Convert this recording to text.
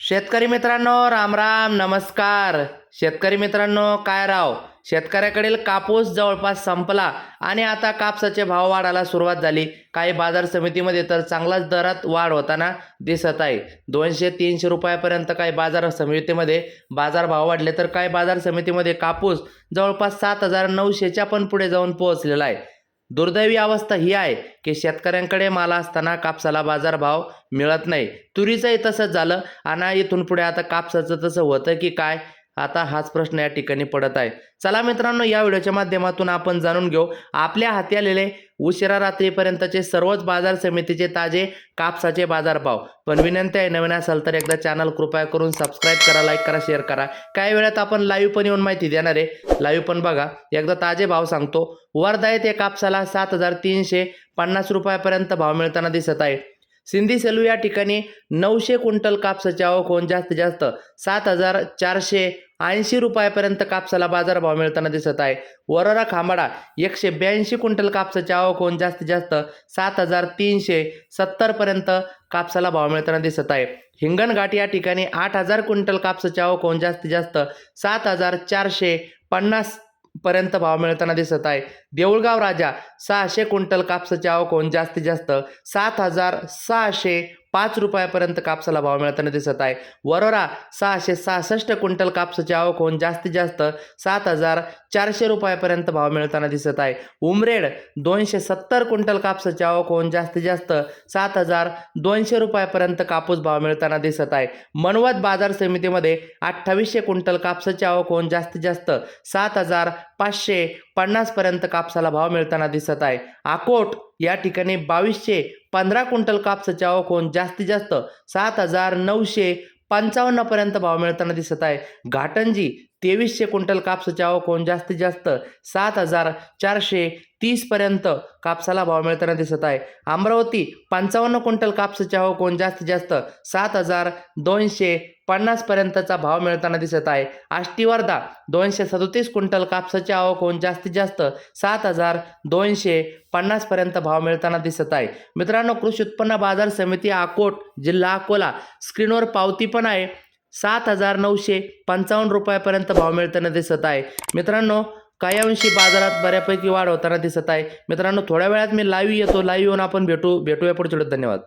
शेतकरी मित्रांनो राम राम नमस्कार. शेतकरी मित्रांनो काय राव? शेतकऱ्याकडील कापूस जवळपास संपला आणि आता कापसाचे भाव वाढायला सुरुवात झाली. काही बाजार समितीमध्ये तर चांगलाच दरात वाढ होताना दिसत आहे. दोनशे तीनशे रुपयापर्यंत काही बाजार समितीमध्ये बाजार भाव वाढले तर काही बाजार समितीमध्ये कापूस जवळपास सात हजार नऊशेच्या पण पुढे जाऊन पोहोचलेला आहे. दुर्दैवी अवस्था ही आहे की शेतकऱ्यांकडे माल असताना कापसाला बाजारभाव मिळत नाही. तुरीचंही तसंच झालं. आणि इथून पुढे आता कापसाचं तसं होतं की काय? आता हाच प्रश्न या ठिकाणी पडत आहे. चला मित्रांनो या व्हिडिओच्या माध्यमातून आपण जाणून घेऊ. आपल्या हाती आलेले उशिरा रात्रीपर्यंतचे सर्वच बाजार समितीचे ताजे कापसाचे बाजारभाव. पण विनंती आहे नवीन असाल तर एकदा चॅनल कृपया करून सबस्क्राईब करा लाईक करा शेअर करा. काही वेळात आपण लाईव्ह पण येऊन माहिती देणार आहे. लाईव्ह पण बघा. एकदा ताजे भाव सांगतो. वर्धा येथे कापसाला सात हजार तीनशे पन्नास रुपयापर्यंत भाव मिळताना दिसत आहे. सिंधी सेलू या ठिकाणी नऊशे क्विंटल कापसाची आवक होऊन जास्तीत जास्त सात हजार चारशे ऐंशी रुपयापर्यंत कापसाला बाजारभाव मिळताना दिसत आहे. वरोरा खांबाडा एकशे ब्याऐंशी क्विंटल कापसाची आवक होऊन जास्तीत जास्त सात हजार तीनशे सत्तरपर्यंत कापसाला भाव मिळताना दिसत आहे. हिंगणघाट या ठिकाणी आठ हजार क्विंटल कापसाची आवक होऊन जास्तीत जास्त सात हजार चारशे पन्नास पर्यंत भाव मिळताना दिसत आहे. देऊळगाव राजा सहाशे क्विंटल कापसाची आवक होऊन जास्तीत जास्त सात हजार सहाशे पाच रुपयापर्यंत कापसाला भाव मिळताना दिसत आहे. वरोरा सहाशे सहासष्ट क्विंटल कापसाची आवक होऊन जास्तीत जास्त सात हजार चारशे रुपयापर्यंत भाव मिळताना दिसत आहे. उमरेड दोनशे सत्तर क्विंटल कापसाची आवक होऊन जास्तीत जास्त सात हजार दोनशे रुपयापर्यंत कापूस भाव मिळताना दिसत आहे. मनवत बाजार समितीमध्ये अठ्ठावीसशे क्विंटल कापसाची आवक होऊन जास्तीत जास्त सात हजार पाचशे पन्नासपर्यंत कापसाला भाव मिळताना दिसत आहे. आकोट या ठिकाणी बावीसशे पंधरा क्विंटल कापसाची आवक होऊन जास्तीत जास्त सात हजार नऊशे पंचावन्नपर्यंत भाव मिळताना दिसत आहे. घाटंजी तेवीसशे क्विंटल कापसाचे आवक होऊन जास्तीत जास्त सात हजार चारशे तीसपर्यंत कापसाला भाव मिळताना दिसत आहे. अमरावती पंचावन्न क्विंटल कापसाचे आवक होऊन जास्तीत जास्त सात हजार दोनशे पन्नासपर्यंतचा भाव मिळताना दिसत आहे. आष्टीवर्धा दोनशे सदोतीस क्विंटल कापसाच्या आवक होऊन जास्तीत जास्त सात हजार दोनशे पन्नासपर्यंत भाव मिळताना दिसत आहे. मित्रांनो कृषी उत्पन्न बाजार समिती अकोट जिल्हा अकोला स्क्रीनवर पावती पण आहे. सात हजार नऊशे पंचावन्न रुपयापर्यंत भाव मिळताना दिसत आहे. मित्रांनो काही अंशी बाजारात बऱ्यापैकी वाढ होताना दिसत आहे. मित्रांनो थोड्या वेळात मी लाईव्ह येतो. लाईव्ह येऊन आपण भेटू. भेटूया पुढच्या धन्यवाद.